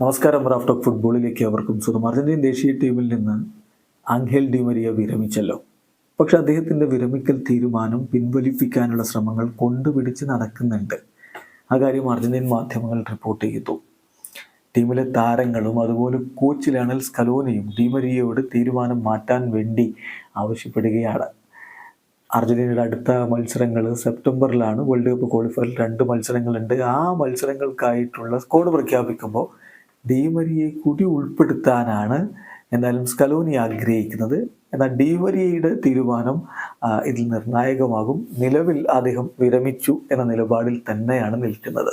നമസ്കാരം Raf talk ഫുട്ബോളിലേക്ക് അവർക്കും സ്വന്തം അർജന്റീൻ ദേശീയ ടീമിൽ നിന്ന് ആംഗേൽ ഡിമരിയ വിരമിച്ചല്ലോ. പക്ഷെ അദ്ദേഹത്തിന്റെ വിരമിക്കൽ തീരുമാനം പിൻവലിപ്പിക്കാനുള്ള ശ്രമങ്ങൾ കൊണ്ടുപിടിച്ച് നടക്കുന്നുണ്ട്. ആ കാര്യം അർജന്റീൻ മാധ്യമങ്ങൾ റിപ്പോർട്ട് ചെയ്തു. ടീമിലെ താരങ്ങളും അതുപോലെ കോച്ച് ലയണൽ സ്കലോനിയും ഡിമരിയയോട് തീരുമാനം മാറ്റാൻ വേണ്ടി ആവശ്യപ്പെടുകയാണ്. അർജന്റീനയുടെ അടുത്ത മത്സരങ്ങൾ സെപ്റ്റംബറിലാണ് വേൾഡ് കപ്പ് ക്വാളിഫയറിൽ രണ്ട് മത്സരങ്ങളുണ്ട്. ആ മത്സരങ്ങൾക്കായിട്ടുള്ള സ്കോഡ് പ്രഖ്യാപിക്കുമ്പോൾ ഡീമരിയെ കൂടി ഉൾപ്പെടുത്താനാണ് എന്തായാലും സ്കലോനി ആഗ്രഹിക്കുന്നത്. എന്നാൽ ഡീവരിയയുടെ തീരുമാനം ഇതിൽ നിർണായകമാകും. നിലവിൽ അദ്ദേഹം വിരമിച്ചു എന്ന നിലപാടിൽ തന്നെയാണ് നിൽക്കുന്നത്.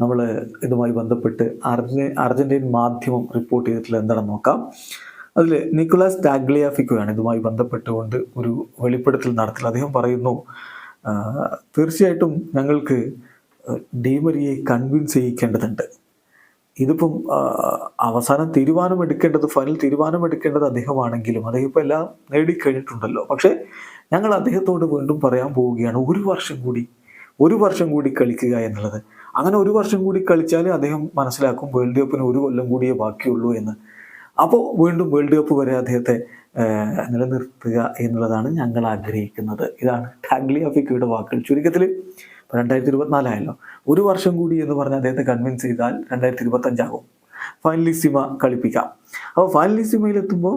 നമ്മൾ ഇതുമായി ബന്ധപ്പെട്ട് അർജ അർജന്റീൻ മാധ്യമം റിപ്പോർട്ട് ചെയ്തിട്ടുള്ള എന്താണെന്ന് നോക്കാം. അതിൽ നിക്കോളാസ് ടാഗ്ലിയാഫിക്കോയാണ് ഇതുമായി ബന്ധപ്പെട്ടുകൊണ്ട് ഒരു വെളിപ്പെടുത്തൽ നടത്തില്ല അദ്ദേഹം പറയുന്നു തീർച്ചയായിട്ടും ഞങ്ങൾക്ക് ഡീമരിയെ കൺവിൻസ് ചെയ്യിക്കേണ്ടതുണ്ട്. ഇതിപ്പം അവസാനം തീരുമാനമെടുക്കേണ്ടത് ഫൈനൽ തീരുമാനമെടുക്കേണ്ടത് അദ്ദേഹമാണെങ്കിലും അദ്ദേഹം ഇപ്പോൾ എല്ലാം നേടിക്കഴിഞ്ഞിട്ടുണ്ടല്ലോ. പക്ഷേ ഞങ്ങൾ അദ്ദേഹത്തോട് വീണ്ടും പറയാൻ പോവുകയാണ് ഒരു വർഷം കൂടി ഒരു വർഷം കൂടി കളിക്കുക എന്നുള്ളത്. അങ്ങനെ ഒരു വർഷം കൂടി കളിച്ചാൽ അദ്ദേഹം മനസ്സിലാക്കും വേൾഡ് കപ്പിന് ഒരു കൊല്ലം കൂടിയേ ബാക്കിയുള്ളൂ എന്ന്. അപ്പോൾ വീണ്ടും വേൾഡ് കപ്പ് വരെ അദ്ദേഹത്തെ നിലനിർത്തുക എന്നുള്ളതാണ് ഞങ്ങൾ ആഗ്രഹിക്കുന്നത്. ഇതാണ് ടാഗ്ലി അഫിക്കയുടെ വാക്കുകൾ. ചുരുക്കത്തിൽ രണ്ടായിരത്തി ഇരുപത്തിനാലായല്ലോ ഒരു വർഷം കൂടി എന്ന് പറഞ്ഞ് അദ്ദേഹത്തെ കൺവിൻസ് ചെയ്താൽ രണ്ടായിരത്തി ഇരുപത്തഞ്ചാകും ഫൈനലിസിമ കളിപ്പിക്കാം അപ്പോൾ ഫൈനലിസിമയിലെത്തുമ്പോൾ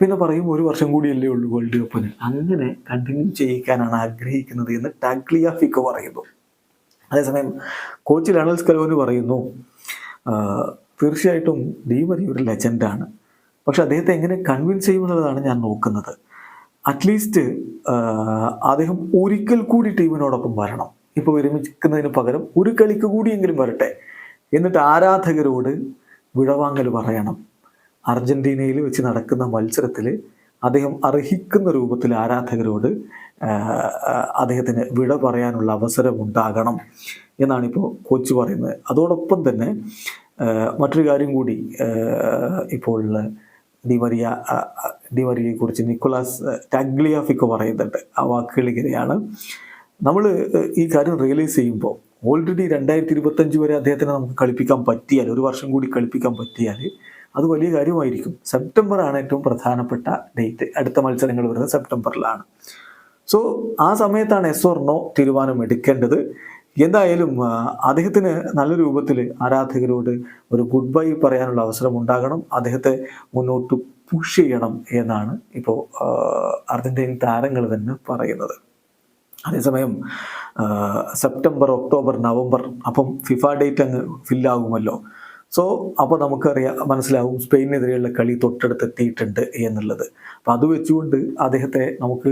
പിന്നെ പറയും ഒരു വർഷം കൂടി കൂടിയല്ലേ ഉള്ളൂ വേൾഡ് കപ്പിന് അങ്ങനെ കണ്ടിന്യൂ ചെയ്യിക്കാനാണ് ആഗ്രഹിക്കുന്നത് എന്ന് ടാഗ്ലിയ ഫിക്കോ പറയുന്നു. അതേസമയം കോച്ച് ലണൽ സ്കലോന് പറയുന്നു തീർച്ചയായിട്ടും ദീപതി ഒരു ലെജൻഡാണ് പക്ഷെ അദ്ദേഹത്തെ എങ്ങനെ കൺവിൻസ് ചെയ്യുമെന്നുള്ളതാണ് ഞാൻ നോക്കുന്നത്. അറ്റ്ലീസ്റ്റ് അദ്ദേഹം ഒരിക്കൽ കൂടി ടീമിനോടൊപ്പം വരണം. ഇപ്പോൾ വിരമിക്കുന്നതിന് പകരം ഒരു കളിക്ക് കൂടിയെങ്കിലും വരട്ടെ. എന്നിട്ട് ആരാധകരോട് വിടവാങ്ങൽ പറയണം. അർജന്റീനയിൽ വെച്ച് നടക്കുന്ന മത്സരത്തിൽ അദ്ദേഹം അർഹിക്കുന്ന രൂപത്തിൽ ആരാധകരോട് അദ്ദേഹത്തിന് വിട പറയാനുള്ള അവസരം ഉണ്ടാകണം എന്നാണ് ഇപ്പോൾ കോച്ച് പറയുന്നത്. അതോടൊപ്പം തന്നെ മറ്റൊരു കാര്യം കൂടി ഇപ്പോൾ ഡിമറിയ ആ, ആ, കുറിച്ച് നിക്കോളാസ് ടാഗ്ലിയാഫിക്കോ പറയുന്നുണ്ട്. ആ വാക്കുകൾ ഇങ്ങനെയാണ്. നമ്മൾ ഈ കാര്യം റിയലൈസ് ചെയ്യുമ്പോൾ ഓൾറെഡി രണ്ടായിരത്തി ഇരുപത്തഞ്ച് വരെ അദ്ദേഹത്തിനെ നമുക്ക് കളിപ്പിക്കാൻ പറ്റിയാൽ ഒരു വർഷം കൂടി കളിപ്പിക്കാൻ പറ്റിയാൽ അത് വലിയ കാര്യമായിരിക്കും. സെപ്റ്റംബർ ആണ് ഏറ്റവും പ്രധാനപ്പെട്ട ഡേറ്റ് അടുത്ത മത്സരങ്ങൾ വരുന്നത് സെപ്റ്റംബറിലാണ് സോ ആ സമയത്താണ് എസ് ഓർണോ തീരുമാനം എടുക്കേണ്ടത്. എന്തായാലും അദ്ദേഹത്തിന് നല്ല രൂപത്തിൽ ആരാധകരോട് ഒരു ഗുഡ് ബൈ പറയാനുള്ള അവസരം ഉണ്ടാകണം. അദ്ദേഹത്തെ മുന്നോട്ട് പുഷ് ചെയ്യണം എന്നാണ് ഇപ്പോൾ അർജന്റീൻ താരങ്ങൾ തന്നെ പറയുന്നത്. അതേസമയം സെപ്റ്റംബർ ഒക്ടോബർ നവംബർ അപ്പം ഫിഫ ഡേറ്റ് അങ്ങ് ഫില്ലാകുമല്ലോ. സോ അപ്പോൾ നമുക്കറിയാം മനസ്സിലാവും സ്പെയിനെതിരെയുള്ള കളി തൊട്ടടുത്തെത്തിയിട്ടുണ്ട് എന്നുള്ളത്. അപ്പം അത് വെച്ചുകൊണ്ട് അദ്ദേഹത്തെ നമുക്ക്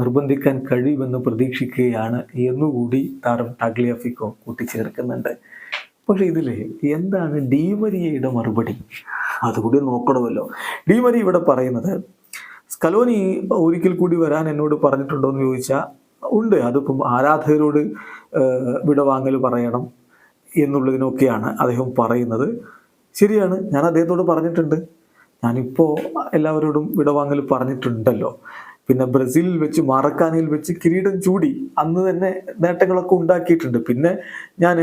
നിർബന്ധിക്കാൻ കഴിയുമെന്ന് പ്രതീക്ഷിക്കുകയാണ് എന്നുകൂടി താരം ടാഗ്ലിയാഫിക്കോ കൂട്ടിച്ചേർക്കുന്നുണ്ട്. പക്ഷേ ഇതിൽ എന്താണ് ഡീമരിയയുടെ മറുപടി? അതുകൂടി നോക്കണമല്ലോ. ഡീമരി ഇവിടെ പറയുന്നത് സ്കലോനി ഒരിക്കൽ കൂടി വരാൻ എന്നോട് പറഞ്ഞിട്ടുണ്ടോ എന്ന് ചോദിച്ചാൽ ഉണ്ട്. അതിപ്പം ആരാധകരോട് വിടവാങ്ങൽ പറയണം എന്നുള്ളതിനൊക്കെയാണ് അദ്ദേഹം പറയുന്നത്. ശരിയാണ് ഞാൻ അദ്ദേഹത്തോട് പറഞ്ഞിട്ടുണ്ട്. ഞാനിപ്പോൾ എല്ലാവരോടും വിടവാങ്ങൽ പറഞ്ഞിട്ടുണ്ടല്ലോ. പിന്നെ ബ്രസീലിൽ വെച്ച് മാറക്കാനിയിൽ വെച്ച് കിരീടം ചൂടി അന്ന് തന്നെ നേട്ടങ്ങളൊക്കെ ഉണ്ടാക്കിയിട്ടുണ്ട്. പിന്നെ ഞാൻ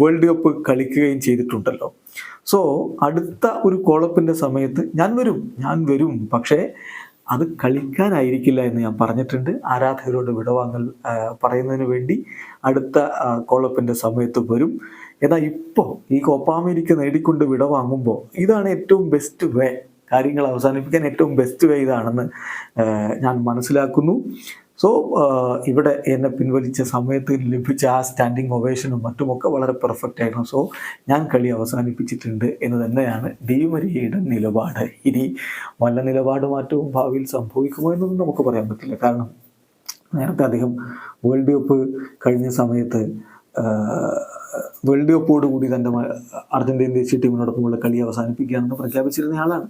വേൾഡ് കപ്പ് കളിക്കുകയും ചെയ്തിട്ടുണ്ടല്ലോ. സോ അടുത്ത ഒരു കോളപ്പിന്റെ സമയത്ത് ഞാൻ വരും ഞാൻ വരും. പക്ഷേ അത് കളിക്കാനായിരിക്കില്ല എന്ന് ഞാൻ പറഞ്ഞിട്ടുണ്ട്. ആരാധകരോട് വിടവാങ്ങൽ പറയുന്നതിന് വേണ്ടി അടുത്ത കോളപ്പിന്റെ സമയത്ത് വരും. എന്നാൽ ഇപ്പോൾ ഈ കോപ്പ അമേരിക്ക നേടിക്കൊണ്ട് വിടവാങ്ങുമ്പോൾ ഇതാണ് ഏറ്റവും ബെസ്റ്റ് വേ കാര്യങ്ങൾ അവസാനിപ്പിക്കാൻ ഏറ്റവും ബെസ്റ്റ് വേ ഇതാണെന്ന് ഞാൻ മനസ്സിലാക്കുന്നു. സോ ഇവിടെ എന്നെ പിൻവലിച്ച സമയത്ത് ലഭിച്ച ആ സ്റ്റാൻഡിങ് ഒവേഷനും മറ്റുമൊക്കെ വളരെ പെർഫെക്റ്റ് ആയിരുന്നു. സോ ഞാൻ കളി അവസാനിപ്പിച്ചിട്ടുണ്ട് എന്ന് തന്നെയാണ് ഡിമരിയയുടെ നിലപാട്. ഇനി വല്ല നിലപാട് മാറ്റവും ഭാവിയിൽ സംഭവിക്കുമോ എന്നൊന്നും നമുക്ക് പറയാൻ പറ്റില്ല. കാരണം നേരത്തെ അദ്ദേഹം വേൾഡ് കപ്പ് കഴിഞ്ഞ സമയത്ത് വേൾഡ് കപ്പോടുകൂടി തന്റെ അർജന്റീൻ ദേശീയ ടീമിനോടൊപ്പമുള്ള കളി അവസാനിപ്പിക്കുകയാണെന്ന് പ്രഖ്യാപിച്ചിരുന്ന ആളാണ്.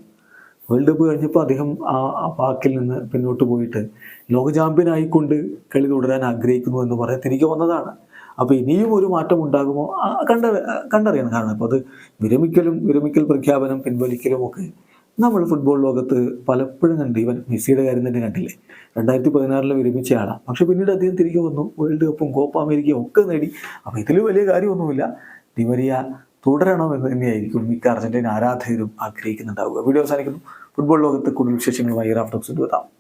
വേൾഡ് കപ്പ് കഴിഞ്ഞപ്പോൾ അദ്ദേഹം ആ വാക്കിൽ നിന്ന് പിന്നോട്ട് പോയിട്ട് ലോക ചാമ്പ്യൻ ആയിക്കൊണ്ട് കളി തുടരാൻ ആഗ്രഹിക്കുന്നു എന്ന് പറഞ്ഞ് തിരികെ വന്നതാണ്. അപ്പോൾ ഇനിയും ഒരു മാറ്റം ഉണ്ടാകുമോ? കണ്ട കണ്ടറിയണം. കാരണം അപ്പോൾ അത് വിരമിക്കലും വിരമിക്കൽ പ്രഖ്യാപനം പിൻവലിക്കലും ഒക്കെ നമ്മൾ ഫുട്ബോൾ ലോകത്ത് പലപ്പോഴും കണ്ട് ഇവൻ മെസ്സിയുടെ കാര്യം തന്നെ കണ്ടില്ലേ? രണ്ടായിരത്തി പതിനാറിൽ വിരമിച്ച ആളാണ്. പക്ഷെ പിന്നീട് അദ്ദേഹം തിരികെ വന്നു. വേൾഡ് കപ്പും കോപ്പ അമേരിക്കയും ഒക്കെ നേടി. അപ്പോൾ ഇതിലും വലിയ കാര്യമൊന്നുമില്ല. ഡിമരിയ തുടരണം എന്ന് തന്നെയായിരിക്കും മിക്ക അർജന്റീന ആരാധകരും ആഗ്രഹിക്കുന്നുണ്ടാവുക. വീഡിയോ അവസാനിക്കുന്നു. ഫുട്ബോൾ ലോകത്ത് കൂടുതൽ വിശേഷങ്ങളുമായി റാഫ്റ്റോക്സ് എത്താം